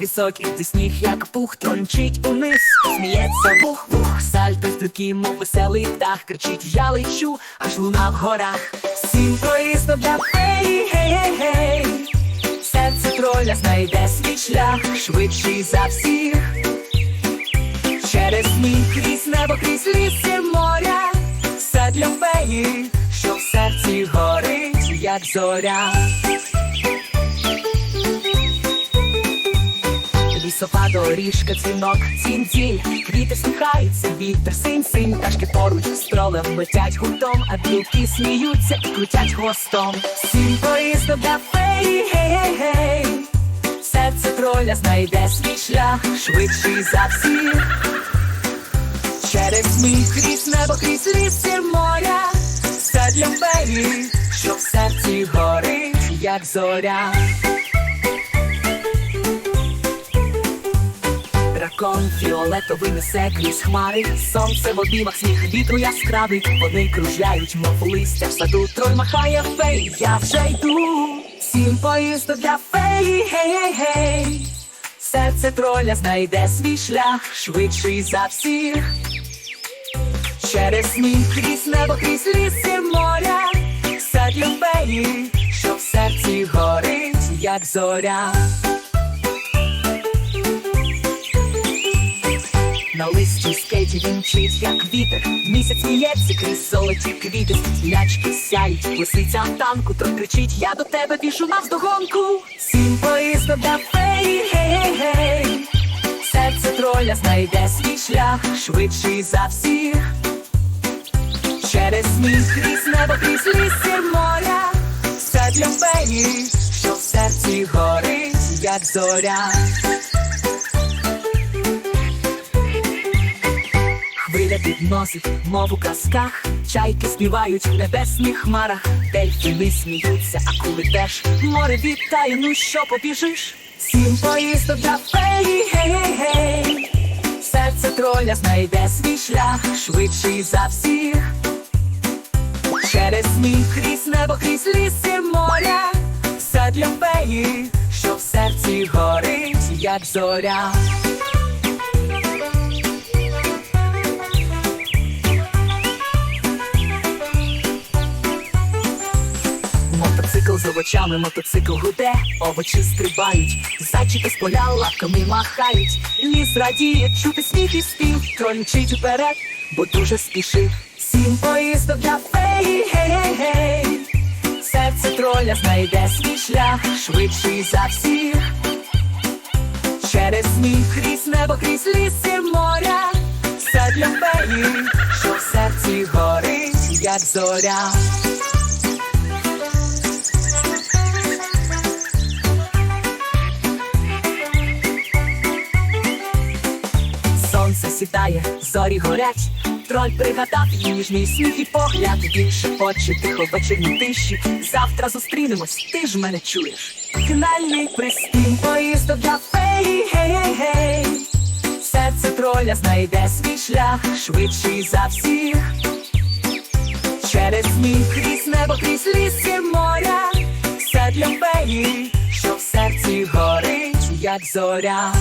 високий, ти сніг, як пух, трончить униз, сміється бух-бух, сальто стрибки, мов веселий птах, кричить, я лечу, аж луна в горах. Сім проїзду для феї, гей-гей-гей, серце троля знайде свій шлях, швидший за всіх. Через мій крізь небо, крізь ліси моря, все для феї, що в серці горить, як зоря. Доріжка, дзвінок, цінь-дзінь Квіти сміхаються, вітер синь-синь Пташки поруч з тролем летять гуртом А білки сміються і крутять хвостом. Сім поїздок для феї, гей-гей-гей. Серце троля знайде свій шлях Швидший за всіх. Через сміх крізь небо, крізь ліси моря. Все для феї, що в серці горить, як зоря Дракон фіолетовий несе крізь хмари, сонце в обіймах сніг вітру яскравий, вони кружляють, мов листя в саду, троль махає фей, я вже йду. Сім поїздок для феї, гей-гей-гей. Серце троля знайде свій шлях, швидший за всіх. Через сміх крізь небо, крізь ліси моря, все для феї, що в серці горить, як зоря. На листі скейті він мчить, як вітер. Місяць сміється крізь золоті квіти. Лячки сяють, лисиця в танку. Трой кричить, я до тебе біжу навздогонку Сім поїздок для феї, гей-гей-гей. Серце троля знайде свій шлях. Швидший за всіх. Через сміх крізь небо, крізь ліси моря. Все для феї, що в серці горить, як зоря підносить, мов у казках, чайки співають в небесних хмарах, дельфіни сміються, а коли теж море вітає, ну що побіжиш? Сім поїздок для феї, гей-гей-гей Серце троля знайде свій шлях, швидший за всіх. Через сміх крізь небо, крізь ліси моря, все для феї, що в серці горить, як зоря. З овочами, мотоцикл гуде, овочі стрибають, зайчики з поля лапками махають, ліс радіє, чути сміх і спів, троль мчить вперед, бо дуже спішив. Сім поїздок для феї, гей-гей-гей, серце троля знайде свій шлях, швидший за всіх. Через сміх крізь небо, крізь ліси моря, все для феї, що в серці горить, як зоря. Сідає, зорі горять, троль пригадав її ніжний сміх і погляд. Він шепоче тихо в вечірній тиші. Завтра зустрінемось, ти ж мене чуєш. Фінальний пристім поїздок для феї, гей-гей-гей. Серце троля знайде свій шлях, швидший за всіх. Через сміх крізь небо, крізь ліси моря. Все для феї, що в серці горить, як зоря.